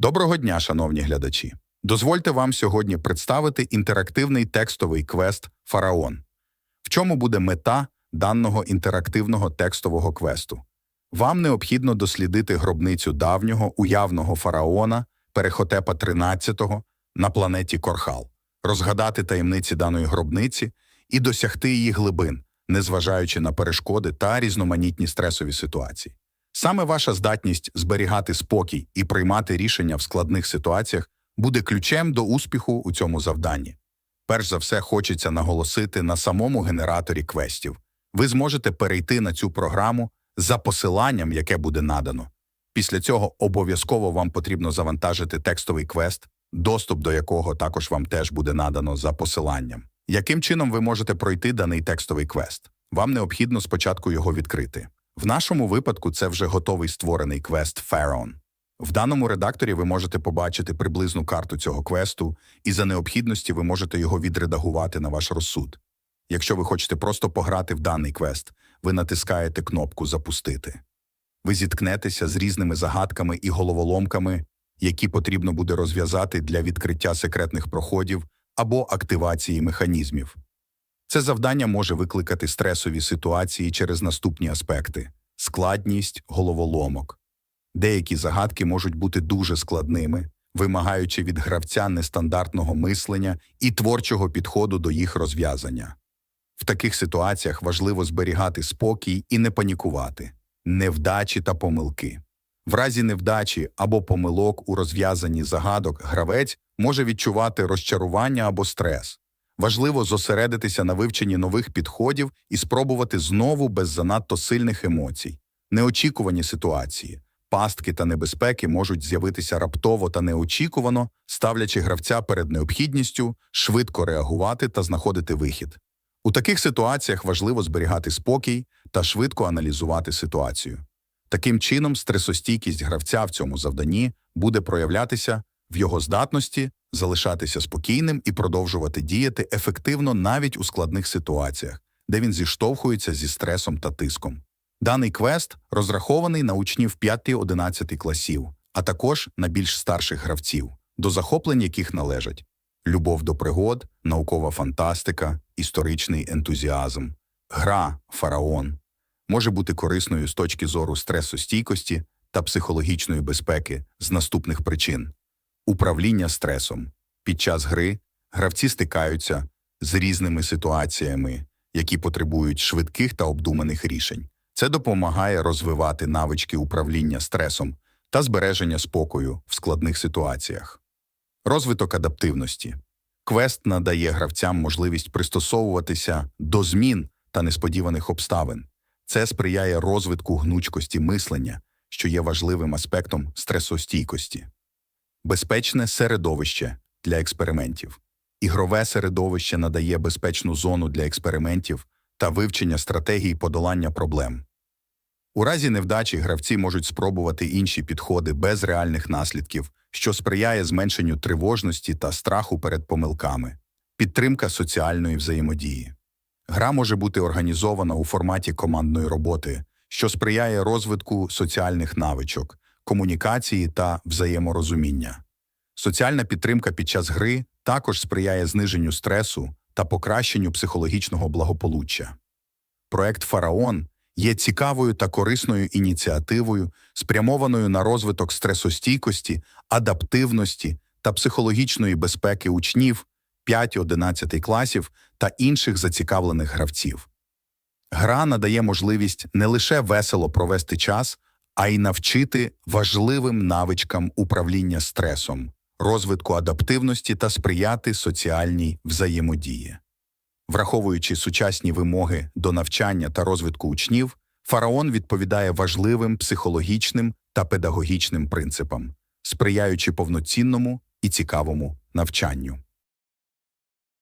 Доброго дня, шановні глядачі! Дозвольте вам сьогодні представити інтерактивний текстовий квест Фараон. В чому буде мета даного інтерактивного текстового квесту? Вам необхідно дослідити гробницю давнього уявного фараона Перехотепа XIII на планеті Корхал, розгадати таємниці даної гробниці і досягти її глибин, незважаючи на перешкоди та різноманітні стресові ситуації. Саме ваша здатність зберігати спокій і приймати рішення в складних ситуаціях буде ключем до успіху у цьому завданні. Перш за все, хочеться наголосити на самому генераторі квестів. Ви зможете перейти на цю програму за посиланням, яке буде надано. Після цього обов'язково вам потрібно завантажити текстовий квест, доступ до якого також вам теж буде надано за посиланням. Яким чином ви можете пройти даний текстовий квест? Вам необхідно спочатку його відкрити. В нашому випадку це вже готовий створений квест Pharaon. В даному редакторі ви можете побачити приблизну карту цього квесту, і за необхідності ви можете його відредагувати на ваш розсуд. Якщо ви хочете просто пограти в даний квест, ви натискаєте кнопку Запустити. Ви зіткнетеся з різними загадками і головоломками, які потрібно буде розв'язати для відкриття секретних проходів або активації механізмів. Це завдання може викликати стресові ситуації через наступні аспекти складність головоломок. Деякі загадки можуть бути дуже складними, вимагаючи від гравця нестандартного мислення і творчого підходу до їх розв'язання. В таких ситуаціях важливо зберігати спокій і не панікувати, невдачі та помилки. В разі невдачі або помилок у розв'язанні загадок гравець може відчувати розчарування або стрес. Важливо зосередитися на вивченні нових підходів і спробувати знову без занадто сильних емоцій. Неочікувані ситуації, пастки та небезпеки можуть з'явитися раптово та неочікувано, ставлячи гравця перед необхідністю швидко реагувати та знаходити вихід. У таких ситуаціях важливо зберігати спокій та швидко аналізувати ситуацію. Таким чином, стресостійкість гравця в цьому завданні буде проявлятися в його здатності залишатися спокійним і продовжувати діяти ефективно навіть у складних ситуаціях, де він зіштовхується зі стресом та тиском. Даний квест розрахований на учнів 5-11 класів, а також на більш старших гравців, до захоплень яких належать любов до пригод, наукова фантастика, історичний ентузіазм, гра, фараон може бути корисною з точки зору стресостійкості та психологічної безпеки з наступних причин. Управління стресом. Під час гри гравці стикаються з різними ситуаціями, які потребують швидких та обдуманих рішень. Це допомагає розвивати навички управління стресом та збереження спокою в складних ситуаціях. Розвиток адаптивності. Квест надає гравцям можливість пристосовуватися до змін та несподіваних обставин. Це сприяє розвитку гнучкості мислення, що є важливим аспектом стресостійкості. Безпечне середовище для експериментів. Ігрове середовище надає безпечну зону для експериментів та вивчення стратегій подолання проблем. У разі невдачі гравці можуть спробувати інші підходи без реальних наслідків, що сприяє зменшенню тривожності та страху перед помилками, підтримка соціальної взаємодії. Гра може бути організована у форматі командної роботи, що сприяє розвитку соціальних навичок, комунікації та взаєморозуміння. Соціальна підтримка під час гри також сприяє зниженню стресу та покращенню психологічного благополуччя. Проект Фараон є цікавою та корисною ініціативою, спрямованою на розвиток стресостійкості, адаптивності та психологічної безпеки учнів 5-11 класів та інших зацікавлених гравців. Гра надає можливість не лише весело провести час, а й навчити важливим навичкам управління стресом, розвитку адаптивності та сприяти соціальній взаємодії. Враховуючи сучасні вимоги до навчання та розвитку учнів, фараон відповідає важливим психологічним та педагогічним принципам, сприяючи повноцінному і цікавому навчанню.